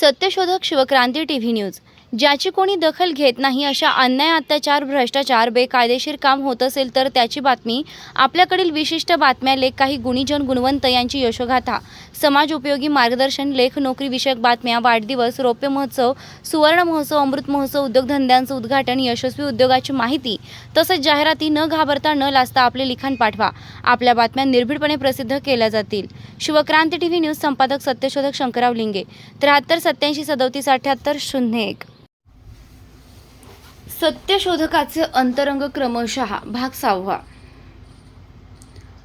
सत्यशोधक Shivkranti T V news. ज्याची कोणी दखल घेत नाही अशा अन्याय अत्याचार भ्रष्टाचार बेकायदेशीर काम होत असेल तर त्याची बातमी आपल्याकडील विशिष्ट बातम्या लेख काही गुणीजन गुणवंत यांची यशोगाथा. समाज उपयोगी मार्गदर्शन लेख नोकरी विषयक बातम्या वाढदिवस रौप्य महोत्सव सुवर्ण महोत्सव अमृत महोत्सव उद्योगधंद्यांचं उद्घाटन यशस्वी उद्योगाची माहिती तसंच जाहिराती न घाबरता न लाजता आपले लिखाण पाठवा. आपल्या बातम्या निर्भीडपणे प्रसिद्ध केल्या जातील. शिवक्रांती टी व्ही न्यूज संपादक सत्यशोधक शंकरराव लिंगे. त्र्याहत्तर सत्याऐंशी सदोतीस अठ्याहत्तर शून्य एक. सत्यशोधकाचे अंतरंग क्रमशः भाग सहावा.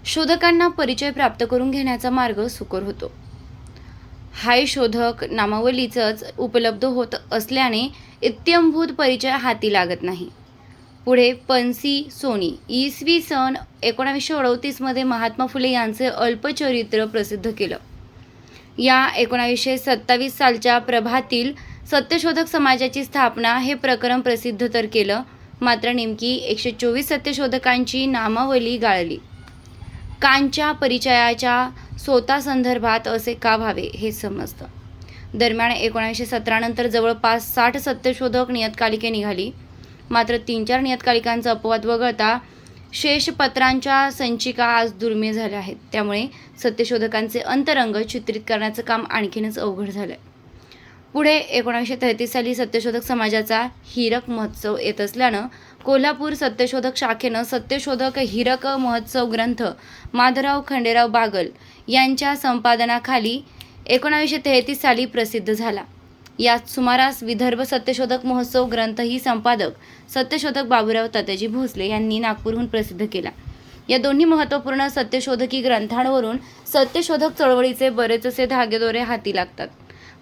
शोधकांना परिचय प्राप्त करून घेण्याचा मार्ग सुकर होतो. हाय शोधक नामावलीचंच उपलब्ध होत असल्याने इत्यंभूत परिचय हाती लागत नाही. पुढे पन्सी सोनी इसवी सन एकोणावीसशे अडतीसमध्ये महात्मा फुले यांचे अल्पचरित्र प्रसिद्ध केलं. या एकोणावीसशे सत्तावीस सालच्या प्रभातील सत्यशोधक समाजाची स्थापना हे प्रकरण प्रसिद्ध तर केलं मात्र नेमकी एकशे चोवीस सत्यशोधकांची नामावली गाळली. कांच्या परिचयाच्या स्वतःसंदर्भात असे का व्हावे हे समजतं. दरम्यान एकोणीसशे सतरानंतर जवळपास साठ सत्यशोधक नियतकालिके निघाली. मात्र तीन चार नियतकालिकांचा अपवाद वगळता शेष पत्रांच्या संचिका आज दुर्मिळ झाल्या आहेत. त्यामुळे सत्यशोधकांचे अंतरंग चित्रित करण्याचं काम आणखीनच अवघड झालं आहे पुढे एकोणीसशे तेहतीस साली सत्यशोधक समाजाचा हिरक महोत्सव येत असल्यानं कोल्हापूर सत्यशोधक शाखेनं सत्यशोधक हिरक महोत्सव ग्रंथ माधवराव खंडेराव बागल यांच्या संपादनाखाली एकोणावीसशे तेहतीस साली प्रसिद्ध झाला. यात सुमारास विदर्भ सत्यशोधक महोत्सव ग्रंथही संपादक सत्यशोधक बाबूराव तात्याजी भोसले यांनी नागपूरहून प्रसिद्ध केला. या दोन्ही महत्त्वपूर्ण सत्यशोधकी ग्रंथांवरून सत्यशोधक चळवळीचे बरेचसे धागेदोरे हाती लागतात.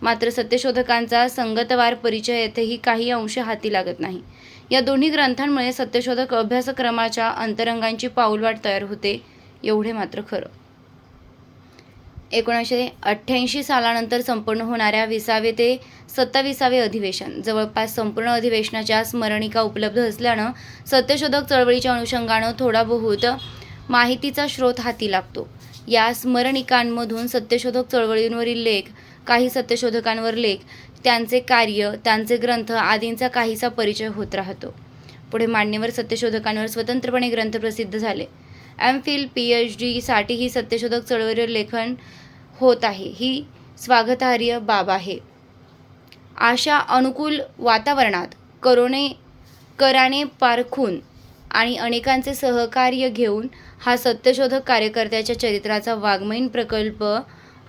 मात्र सत्यशोधकांचा संगतवार परिचय येथेही काही अंश हाती लागत नाही. या दोन्ही ग्रंथांमुळे सत्यशोधक अभ्यासक्रमाच्या अंतरंगांची पाऊलवाट तयार होते एवढे मात्र खरं. एकोणीसशे अठ्ठ्याऐंशी सालानंतर संपन्न होणाऱ्या विसावे ते सत्ताविसावे अधिवेशन जवळपास संपूर्ण अधिवेशनाच्या स्मरणिका उपलब्ध असल्यानं सत्यशोधक चळवळीच्या अनुषंगानं थोडा बहुत माहितीचा स्रोत हाती लागतो. या स्मरणिकांमधून सत्यशोधक चळवळींवरील लेख काही सत्यशोधकांवर लेख त्यांचे कार्य त्यांचे ग्रंथ आदींचा काहीसा परिचय होत राहतो. पुढे मान्यवर सत्यशोधकांवर स्वतंत्रपणे ग्रंथ प्रसिद्ध झाले. एम. फिल. पी. एच. डीसाठीही सत्यशोधक चळवळीवर लेखन होत आहे. ही स्वागतार्ह बाब आहे. अशा अनुकूल वातावरणात करोने कराने पारखून आणि अनेकांचे सहकार्य घेऊन हा सत्यशोधक कार्यकर्त्याच्या चरित्राचा वाङ्मयीन प्रकल्प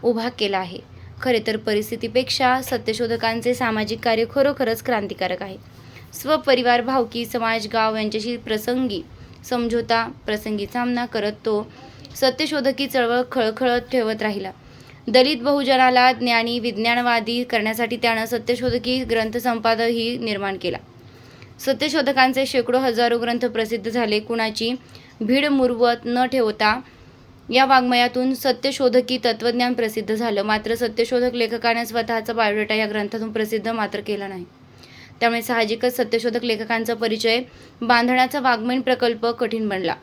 उभा केला आहे. खरे तर परिस्थितीपेक्षा सत्यशोधकांचे सामाजिक कार्य खरोखरच क्रांतिकारक आहे. स्वपरिवार भावकी समाज गाव यांच्याशी प्रसंगी समझोता प्रसंगी सामना करत तो सत्यशोधकी चळवळ खळखळत ठेवत राहिला. दलित बहुजनाला ज्ञानी विज्ञानवादी करण्यासाठी त्यानं सत्यशोधकी ग्रंथसंपादकही निर्माण केला. सत्यशोधकांचे शेकडो हजारो ग्रंथ प्रसिद्ध झाले कुणाची भीड मुरवत न ठेवता या वाङ्मयातून सत्यशोधकी तत्वज्ञान प्रसिद्ध झालं. मात्र सत्यशोधक लेखकाने स्वतःचा बायोडेटा या ग्रंथातून प्रसिद्ध मात्र केला नाही. त्यामुळे साहजिकच सत्यशोधक लेखकांचा परिचय बांधण्याचा वाङ्मयीन प्रकल्प कठीण बनला.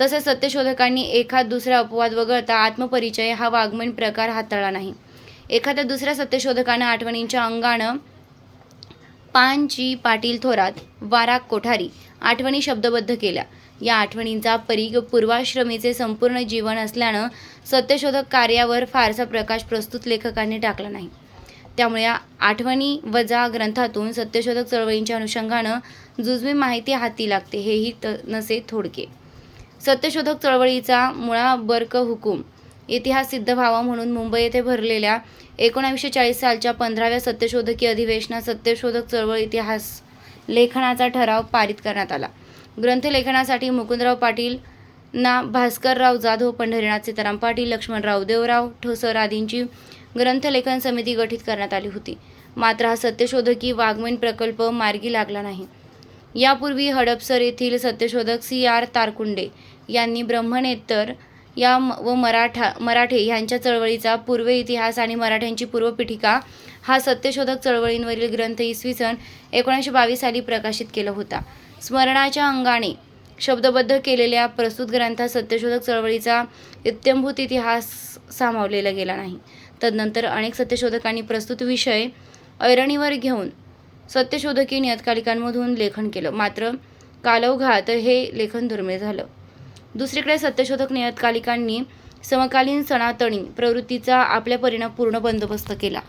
तसेच सत्यशोधकांनी एखाद दुसरा अपवाद वगळता आत्मपरिचय हा वाङ्मयीन प्रकार हाताळला नाही. एखाद्या दुसऱ्या सत्यशोधकानं आठवणींच्या अंगानं पानची पाटील थोरात वारा कोठारी आठवणी शब्दबद्ध केल्या. या आठवणींचा परीघ पूर्वाश्रमीचे संपूर्ण जीवन असल्यानं सत्यशोधक कार्यावर फारसा प्रकाश प्रस्तुत लेखकांनी टाकला नाही. त्यामुळे या आठवणी वजा ग्रंथातून सत्यशोधक चळवळींच्या अनुषंगानं जुजवी माहिती हाती लागते हेही त नसे थोडके. सत्यशोधक चळवळीचा मुळा बर्क हुकूम इतिहास सिद्ध व्हावा म्हणून मुंबई येथे भरलेल्या एकोणावीसशे चाळीस सालच्या पंधराव्या सत्यशोधकी अधिवेशनात सत्यशोधक चळवळ इतिहास लेखनाचा ठराव पारित करण्यात आला. ग्रंथलेखनासाठी मुकुंदराव पाटील ना भास्करराव जाधव पंढरीनाथ सीताराम पाटील लक्ष्मणराव देवराव ठोसर आदींची ग्रंथलेखन समिती गठीत करण्यात आली होती. मात्र हा सत्यशोधकी वाघमेन प्रकल्प मार्गी लागला नाही. यापूर्वी हडपसर येथील सत्यशोधक सी आर तारकुंडे यांनी ब्रह्मनेतर या म- व मराठा मराठे ह्यांच्या चळवळीचा पूर्व इतिहास आणि मराठ्यांची पूर्वपीठिका हा सत्यशोधक चळवळींवरील ग्रंथ इसवी सन एकोणीसशे बावीस साली प्रकाशित केला होता. स्मरणाच्या अंगाने शब्दबद्ध केलेल्या प्रस्तुत ग्रंथात सत्यशोधक चळवळीचा इत्यंभूत इतिहास सामावलेला गेला नाही. तदनंतर अनेक सत्यशोधकांनी प्रस्तुत विषय ऐरणीवर घेऊन सत्यशोधकी नियतकालिकांमधून लेखन केलं. मात्र कालौघात हे लेखन दुर्मिळ झालं. दुसरीकडे सत्यशोधक नियतकालिकांनी समकालीन सनातनी प्रवृत्तीचा आपल्या परिणाम पूर्ण बंदोबस्त केला.